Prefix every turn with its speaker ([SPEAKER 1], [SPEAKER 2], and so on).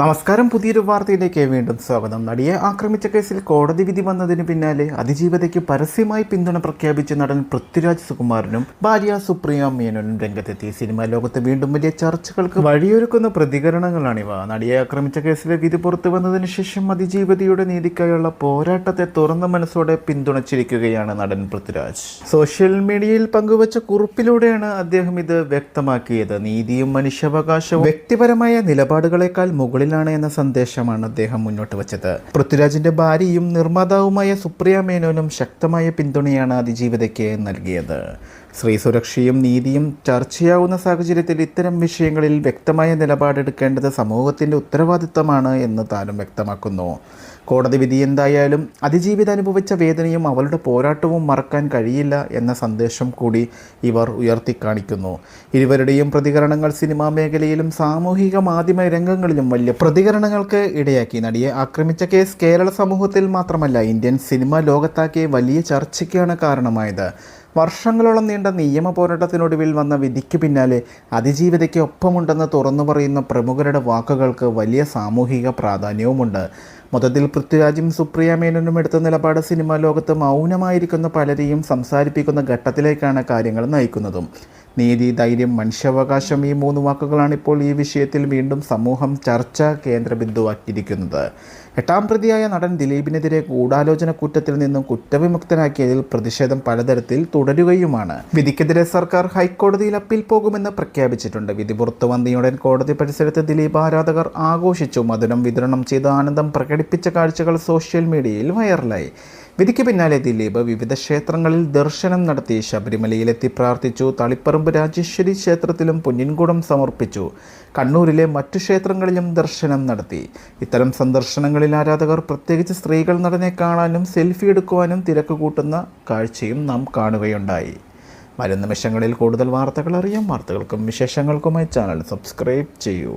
[SPEAKER 1] നമസ്കാരം. പുതിയൊരു വാർത്തയിലേക്ക് വീണ്ടും സ്വാഗതം. നടിയെ ആക്രമിച്ച കേസിൽ കോടതി വിധി വന്നതിന് പിന്നാലെ അതിജീവിതയ്ക്ക് പരസ്യമായി പിന്തുണ പ്രഖ്യാപിച്ച നടൻ പൃഥ്വിരാജ് സുകുമാരനും ഭാര്യ സുപ്രിയ മേനോനും രംഗത്തെത്തി. സിനിമാ ലോകത്ത് വീണ്ടും വലിയ ചർച്ചകൾക്ക് വഴിയൊരുക്കുന്ന പ്രതികരണങ്ങളാണിവ നടിയെ ആക്രമിച്ച കേസിലെ വിധി പുറത്തു വന്നതിന് ശേഷം അതിജീവിതയുടെ നീതിക്കായുള്ള പോരാട്ടത്തെ തുറന്ന മനസ്സോടെ പിന്തുണച്ചിരിക്കുകയാണ് നടൻ പൃഥ്വിരാജ്. സോഷ്യൽ മീഡിയയിൽ പങ്കുവച്ച കുറിപ്പിലൂടെയാണ് അദ്ദേഹം ഇത് വ്യക്തമാക്കിയത്. നീതിയും മനുഷ്യാവകാശവും വ്യക്തിപരമായ നിലപാടുകളെക്കാൾ മുകളിലാണ് എന്ന സന്ദേശമാണ് അദ്ദേഹം മുന്നോട്ട് വച്ചത്. പൃഥ്വിരാജിന്റെ ഭാര്യയും നിർമ്മാതാവുമായ സുപ്രിയ മേനോനും ശക്തമായ പിന്തുണയാണ് അതിജീവിതയ്ക്ക് നൽകിയത്. സ്ത്രീ സുരക്ഷയും നീതിയും ചർച്ചയാവുന്ന സാഹചര്യത്തിൽ ഇത്തരം വിഷയങ്ങളിൽ വ്യക്തമായ നിലപാടെടുക്കേണ്ടത് സമൂഹത്തിന്റെ ഉത്തരവാദിത്തമാണ് എന്ന് താരം വ്യക്തമാക്കുന്നു. കോടതി വിധി എന്തായാലും അതിജീവിത അനുഭവിച്ച വേദനയും അവളുടെ പോരാട്ടവും മറക്കാൻ കഴിയില്ല എന്ന സന്ദേശം കൂടി ഇവർ ഉയർത്തിക്കാണിക്കുന്നു. ഇരുവരുടെയും പ്രതികരണങ്ങൾ സിനിമാ മേഖലയിലും സാമൂഹിക മാധ്യമ രംഗങ്ങളിലും വലിയ പ്രതികരണങ്ങൾക്ക് ഇടയാക്കി നടിയെ ആക്രമിച്ച കേസ് കേരള സമൂഹത്തിൽ മാത്രമല്ല ഇന്ത്യൻ സിനിമ ലോകത്താക്കിയ വലിയ ചർച്ചയ്ക്കാണ് കാരണമായത്. വർഷങ്ങളോളം നീണ്ട നിയമ പോരാട്ടത്തിനൊടുവിൽ വന്ന വിധിക്ക് പിന്നാലെ അതിജീവിതയ്ക്ക് ഒപ്പമുണ്ടെന്ന് തുറന്നു പറയുന്ന പ്രമുഖരുടെ വാക്കുകൾക്ക് വലിയ സാമൂഹിക പ്രാധാന്യവുമുണ്ട്. മൊത്തത്തിൽ പൃഥ്വിരാജും സുപ്രിയ മേനോനും എടുത്ത നിലപാട് സിനിമാ ലോകത്ത് മൗനമായിരിക്കുന്ന പലരെയും സംസാരിപ്പിക്കുന്ന ഘട്ടത്തിലേക്കാണ് കാര്യങ്ങൾ നയിക്കുന്നതും. നീതി ധൈര്യം മനുഷ്യാവകാശം ഈ മൂന്ന് വാക്കുകളാണ് ഇപ്പോൾ ഈ വിഷയത്തിൽ വീണ്ടും സമൂഹം ചർച്ച കേന്ദ്രബിന്ദുവാക്കിയിരിക്കുന്നത്. എട്ടാം പ്രതിയായ നടൻ ദിലീപിനെതിരെ ഗൂഢാലോചന കുറ്റത്തിൽ നിന്നും കുറ്റവിമുക്തനാക്കിയതിൽ പ്രതിഷേധം പലതരത്തിൽ തുടരുകയുമാണ്. വിധിക്കെതിരെ സർക്കാർ ഹൈക്കോടതിയിൽ അപ്പീൽ പോകുമെന്ന് പ്രഖ്യാപിച്ചിട്ടുണ്ട്. വിധി പുറത്തു വന്നയുടൻ കോടതി പരിസരത്ത് ദിലീപ് ആരാധകർ ആഘോഷിച്ചു. മധുരം വിതരണം ചെയ്ത് ആനന്ദം പ്രകടിപ്പിച്ച കാഴ്ചകൾ സോഷ്യൽ മീഡിയയിൽ വൈറലായി. വിധിക്ക് പിന്നാലെ ദിലീപ് വിവിധ ക്ഷേത്രങ്ങളിൽ ദർശനം നടത്തി ശബരിമലയിലെത്തി പ്രാർത്ഥിച്ചു തളിപ്പറമ്പ് രാജേശ്വരി ക്ഷേത്രത്തിലും പൊന്നിൻകുടം സമർപ്പിച്ചു കണ്ണൂരിലെ മറ്റു ക്ഷേത്രങ്ങളിലും ദർശനം നടത്തി. ഇത്തരം സന്ദർശനങ്ങളിൽ ആരാധകർ പ്രത്യേകിച്ച് സ്ത്രീകൾ നടനെ കാണാനും സെൽഫി എടുക്കുവാനും തിരക്ക് കൂട്ടുന്ന കാഴ്ചയും നാം കാണുകയുണ്ടായി. വരും നിമിഷങ്ങളിൽ കൂടുതൽ വാർത്തകൾ അറിയാം. വാർത്തകൾക്കും വിശേഷങ്ങൾക്കുമായി ചാനൽ സബ്സ്ക്രൈബ് ചെയ്യൂ.